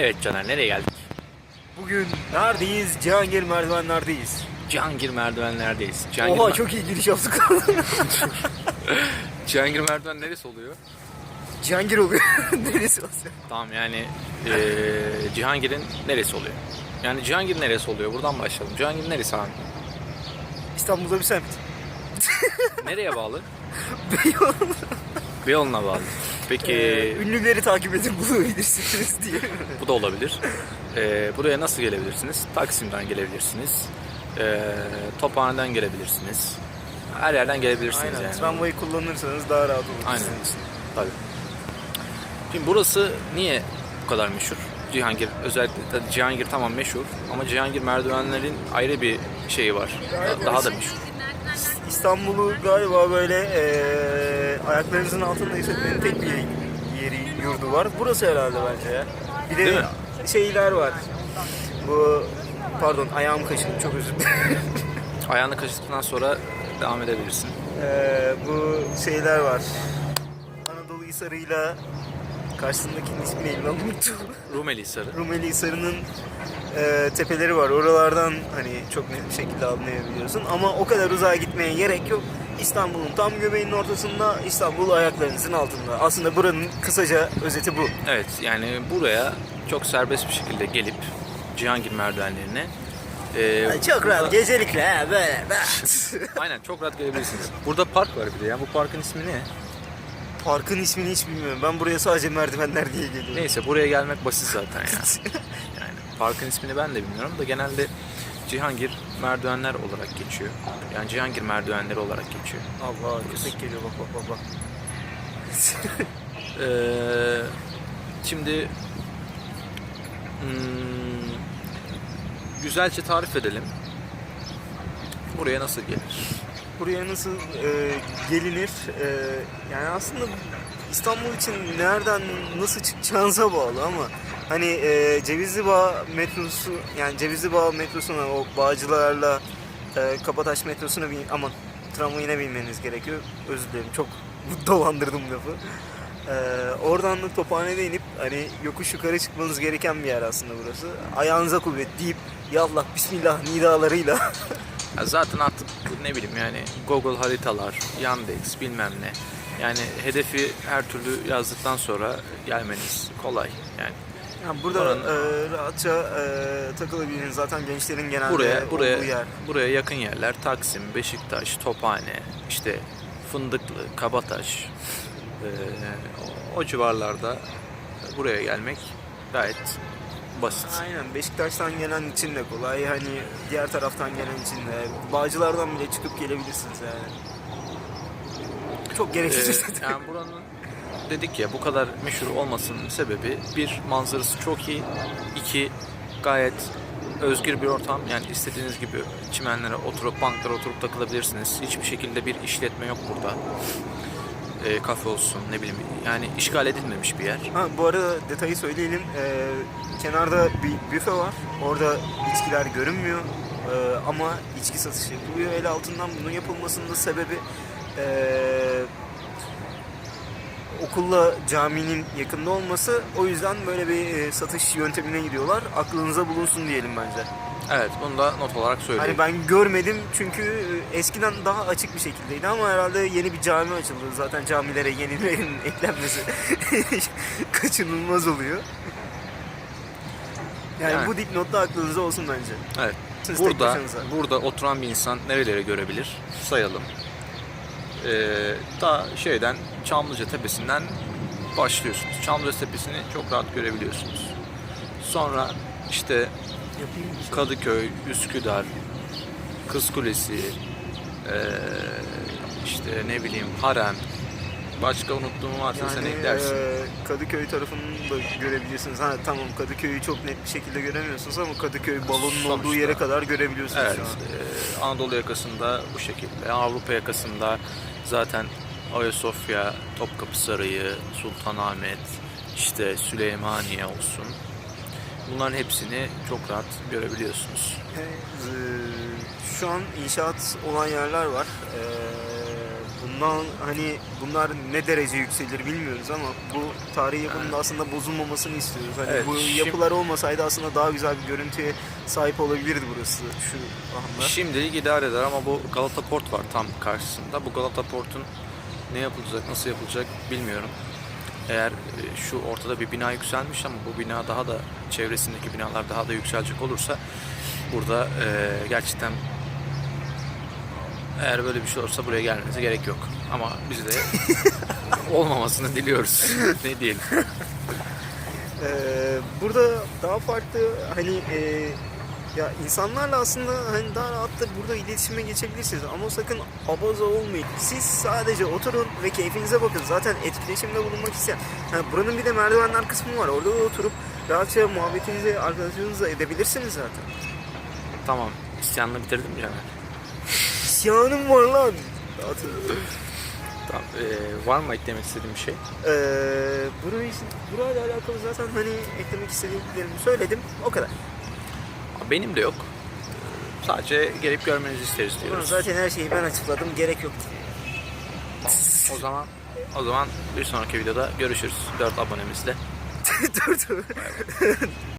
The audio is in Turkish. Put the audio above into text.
Evet Caner nereye geldik? Bugün neredeyiz? Cihangir merdivenlerdeyiz. Cihangir merdivenlerdeyiz. Cihangir, Oha mer- çok iyi giriş yaptık. Cihangir merdiven neresi oluyor? Cihangir oluyor. Neresi olsun? Tamam yani eee Cihangir'in neresi oluyor? Yani Cihangir neresi oluyor? Buradan başlayalım. Cihangir neresi abi? İstanbul'da bir semt. Nereye bağlı? Beyoğlu. Beyoğlu'na bağlı. Peki Ee, ünlüleri takip edin bulabilirsiniz diye. bu da olabilir. Eee, buraya nasıl gelebilirsiniz? Taksim'den gelebilirsiniz. Eee Tophane'den gelebilirsiniz. Her yerden gelebilirsiniz Aynen. yani. Tramvayı kullanırsanız daha rahat olur. Aynen. sizin için. Tabii. Şimdi burası niye bu kadar meşhur? Cihangir özellikle tabii Cihangir tamam meşhur ama Cihangir merdivenlerin ayrı bir şeyi var. Da- Daha da meşhur. İstanbul'u galiba böyle eee ayaklarınızın altında hissetmenin tek bir yeri, yurdu var. Burası herhalde bence ya. Bir de Değil mi? şeyler var. Bu pardon ayağım kaşındı çok özür dilerim. Ayağını kaşıdıktan sonra devam edebilirsin. Eee, bu şeyler var. Anadolu Hisarı'yla karşısındakinin ismi neydi lan unuttum. Rumeli Hisarı. Rumeli Hisarı'nın eee, tepeleri var. Oralardan hani çok net bir şekilde anlayabiliyorsun. Ama o kadar uzağa gitmeye gerek yok. İstanbul'un tam göbeğinin ortasında, İstanbul ayaklarınızın altında. Aslında buranın kısaca özeti bu. Evet yani buraya çok serbest bir şekilde gelip Cihangir merdivenlerine e, Çok rahat burada- gecelikle ha, böyle. böyle. Aynen çok rahat gelebilirsiniz. Burada park var bir de ya. Bu parkın ismi ne? Parkın ismini hiç bilmiyorum. Ben buraya sadece merdivenler diye geliyorum. Neyse buraya gelmek basit zaten ya. Yani parkın ismini ben de bilmiyorum da genelde Cihangir merdivenler olarak geçiyor. Yani Cihangir merdivenleri olarak geçiyor. Allah köpek geliyor bak bak bak bak. Ee, şimdi hmm, güzelce tarif edelim. Buraya nasıl gelir? buraya nasıl e, gelinir? E, yani aslında İstanbul için nereden nasıl çıkacağınıza bağlı ama hani e, Cevizli Bağ metrosu yani Cevizli Bağ metrosuna o bağcılarla e, Kabataş metrosuna bin aman tramvayına binmeniz gerekiyor. Özür dilerim çok dolandırdım lafı. E, oradan da Tophane'de inip hani yokuş yukarı çıkmanız gereken bir yer aslında burası. Ayağınıza kuvvet deyip yallah bismillah nidalarıyla Ya zaten artık ne bileyim yani Google haritalar, Yandex bilmem ne. Yani hedefi her türlü yazdıktan sonra gelmeniz kolay. Yani Yani burada Oranın- e, rahatça e, takılabilirsiniz. Zaten gençlerin genelde buraya buraya olduğu yer. buraya yakın yerler Taksim, Beşiktaş, Tophane, işte Fındıklı, Kabataş eee, o, o civarlarda buraya gelmek gayet basit. Aynen Beşiktaş'tan gelen için de kolay. Hani diğer taraftan gelen için de. Bağcılardan bile çıkıp gelebilirsiniz yani. Çok gereksiz. Ee, yani buranın dedik ya bu kadar meşhur olmasının sebebi bir manzarası çok iyi, iki gayet özgür bir ortam. Yani istediğiniz gibi çimenlere oturup banklara oturup takılabilirsiniz. Hiçbir şekilde bir işletme yok burada. Ee, kafe olsun ne bileyim yani işgal edilmemiş bir yer. ha, bu arada detayı söyleyelim. E, kenarda bir büfe var. Orada içkiler görünmüyor. E, ama içki satışı yapılıyor el altından. Bunun yapılmasının da sebebi e, okulla caminin yakında olması. O yüzden böyle bir e, satış yöntemine gidiyorlar. Aklınıza bulunsun diyelim bence. Evet bunu da not olarak söyleyeyim. Hani ben görmedim çünkü e, eskiden daha açık bir şekildeydi ama herhalde yeni bir cami açıldı. Zaten camilere yenilerin eklenmesi kaçınılmaz oluyor. Yani, Yani. bu dipnotta aklınıza olsun bence. Evet. Siz Burada burada oturan bir insan nereleri görebilir? Sayalım. Ee, ta şeyden Çamlıca Tepesi'nden başlıyorsunuz. Çamlıca Tepesi'ni çok rahat görebiliyorsunuz. Sonra işte. Kadıköy, Üsküdar, Kız Kulesi, ee, işte ne bileyim Harem, başka unuttuğum varsa sen eklersin. e, Kadıköy tarafını da görebilirsiniz. Ha tamam Kadıköy'ü çok net bir şekilde göremiyorsunuz ama Kadıköy balonun olduğu Sonuçta- yere kadar görebiliyorsunuz Evet, e, Anadolu yakasında bu şekilde. Avrupa yakasında zaten Ayasofya, Topkapı Sarayı, Sultanahmet, işte Süleymaniye olsun. Bunların hepsini çok rahat görebiliyorsunuz. Ee, Şu an inşaat olan yerler var. Ee, Bundan hani bunlar ne derece yükselir bilmiyoruz ama bu tarihi yapının da aslında bozulmamasını istiyoruz. Hani Evet, bu şimdi- yapılar olmasaydı aslında daha güzel bir görüntüye sahip olabilirdi burası şu anda. Şimdilik idare eder ama bu Galata Port var tam karşısında. Bu Galata Port'un ne yapılacak, nasıl yapılacak bilmiyorum. Eğer e, şu ortada bir bina yükselmiş ama bu bina daha da çevresindeki binalar daha da yükselecek olursa burada e, gerçekten eğer böyle bir şey olursa buraya gelmenize gerek yok. Ama biz de olmamasını diliyoruz. ne diyelim. Ee, burada daha farklı hani e, ya insanlarla aslında hani daha rahat da burada iletişime geçebilirsiniz ama sakın abaza olmayın. Siz sadece oturun ve keyfinize bakın. Zaten etkileşimde bulunmak isteyen. Yani buranın bir de merdivenler kısmı var. Orada da oturup rahatça muhabbetinizi arkadaşlarınızla edebilirsiniz zaten. Tamam. İsyanını bitirdim mi Caner? İsyanım var lan. Tamam. E, var mı eklemek istediğim bir şey? Ee, burayı, burayla alakalı zaten hani eklemek istediklerimi söyledim. O kadar. Benim de yok. Sadece gelip görmenizi isteriz diyoruz. zaten her şeyi ben açıkladım. Gerek yok. O zaman o zaman bir sonraki videoda görüşürüz. 4 abonemizle. dur dur.